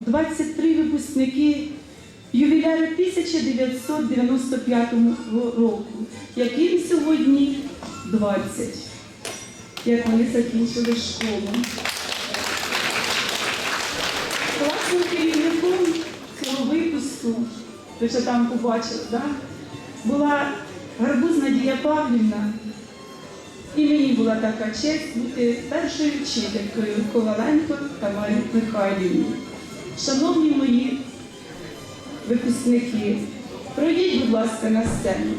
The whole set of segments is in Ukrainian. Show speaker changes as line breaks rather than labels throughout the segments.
23 випускники ювіляри 1995 року, яким сьогодні 20, як вони закінчили школу. Класним керівником цього випуску, ви вже там побачили, да? була Гарбуз Надія Павлівна. І мені була така честь бути першою вчителькою Коваленко Тамарі Михайлівні. Шановні мої випускники, пройдіть, будь ласка, на сцену.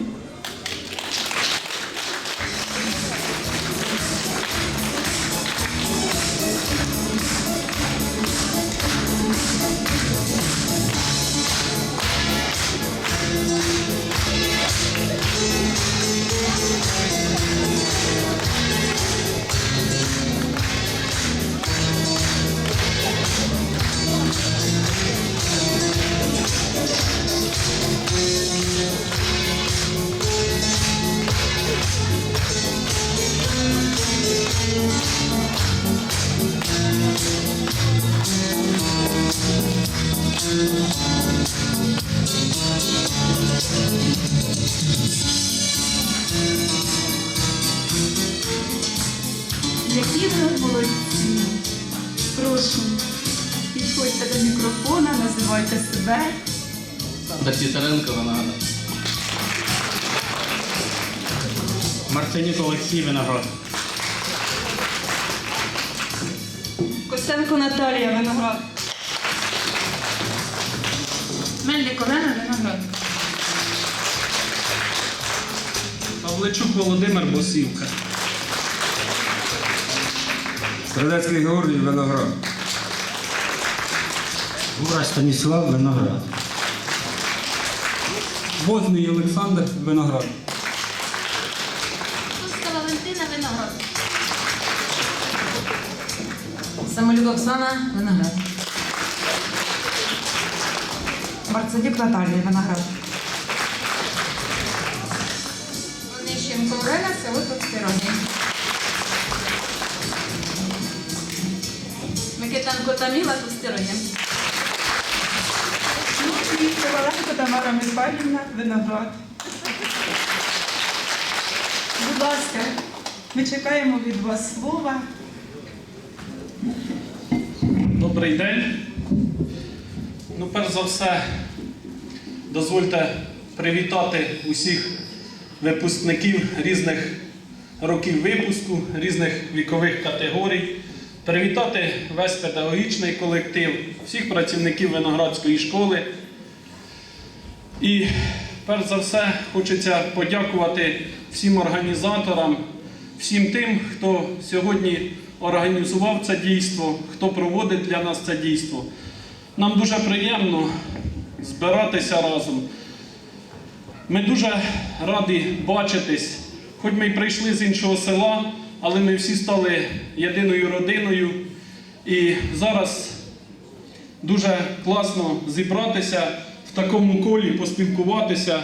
Які ви молодці! Прошу, підходьте до мікрофона, називайте себе.
Олександр Тітаренко, Виноград.
Мартинюк Олексій Виноград.
Костенко Наталія Виноград.
Мельник Олена Виноград.
Павличук Володимир Босівка.
Стрелецький Георгій Виноград.
Гура Станіслав Виноград.
Возний Олександр Виноград.
Туска Валентина Виноград. Самолюк Оксана Виноград.
Барцадюк Наталія Виноград.
Микитенко Таміла Костироги.
Ну Коваленко Тамара Михайлівна Виноград. Будь ласка, ми чекаємо від вас слова.
Добрий день. Ну, перш за все, дозвольте привітати усіх випускників різних років випуску, різних вікових категорій, привітати весь педагогічний колектив, всіх працівників Виноградської школи. І перш за все хочеться подякувати всім організаторам, всім тим, хто сьогодні організував це дійство, хто проводить для нас це дійство. Нам дуже приємно збиратися разом. Ми дуже раді бачитись, хоч ми й прийшли з іншого села, але ми всі стали єдиною родиною. І зараз дуже класно зібратися в такому колі, поспілкуватися,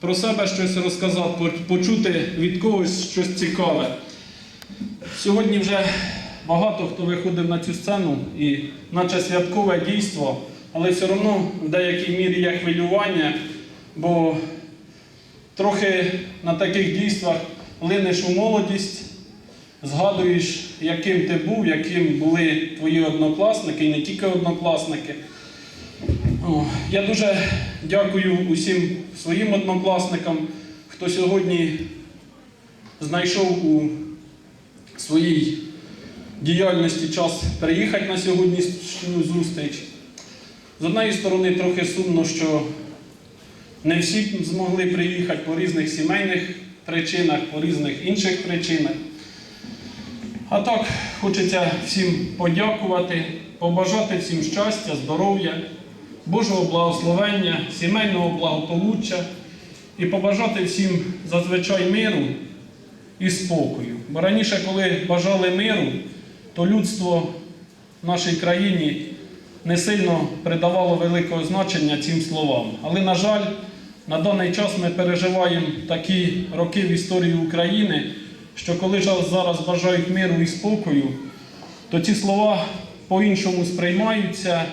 про себе щось розказати, почути від когось щось цікаве. Сьогодні вже багато хто виходив на цю сцену і наче святкове дійство, але все одно в деякій мірі є хвилювання, бо трохи на таких дійствах линеш у молодість, згадуєш, яким ти був, яким були твої однокласники, і не тільки однокласники. Я дуже дякую усім своїм однокласникам, хто сьогодні знайшов у своїй діяльності час приїхати на сьогоднішню зустріч. З однієї сторони, трохи сумно, що не всі змогли приїхати по різних сімейних причинах, по різних інших причинах. А так, хочеться всім подякувати, побажати всім щастя, здоров'я, Божого благословення, сімейного благополуччя і побажати всім зазвичай миру і спокою. Бо раніше, коли бажали миру, то людство в нашій країні не сильно придавало великого значення цим словам. Але, на жаль, на даний час ми переживаємо такі роки в історії України, що коли ж зараз бажають миру і спокою, то ці слова по-іншому сприймаються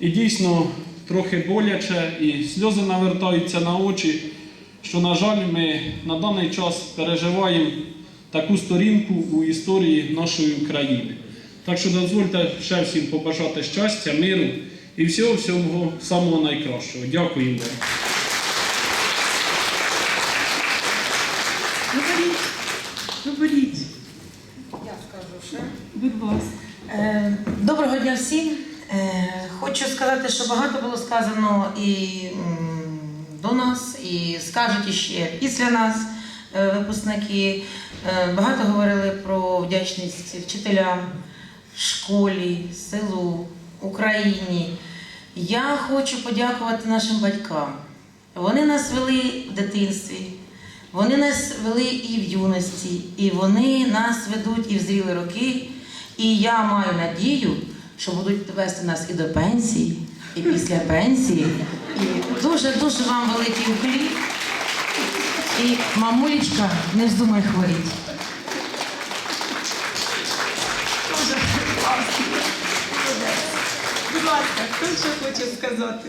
І дійсно трохи боляче, і сльози навертаються на очі, що, на жаль, ми на даний час переживаємо таку сторінку у історії нашої України. Так що дозвольте ще всім побажати щастя, миру і всього всього самого найкращого. Дякую вам.
Ну беріть. Беріть.
Я скажу ще.
Будь ласка.
Е, Доброго дня всім. Е, Хочу сказати, що багато було сказано і до нас, і скажуть іще після нас е, випускники. Багато говорили про вдячність вчителям, школі, селу, Україні. Я хочу подякувати нашим батькам. Вони нас вели в дитинстві, вони нас вели і в юності, і вони нас ведуть і в зрілі роки. І я маю надію, що будуть вести нас і до пенсії, і після пенсії. І дуже-дуже вам великий уклін. І мамулечка, не вздумай хворіти.
Будь ласка, хто ще хоче сказати?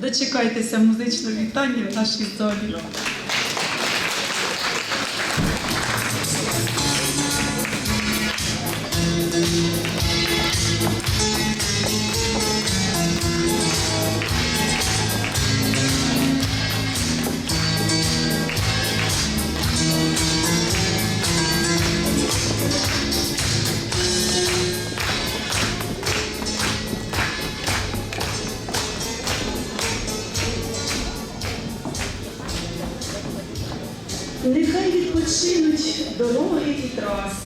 Дочекайтеся музичного вітання в нашій залі. До дороги і траси.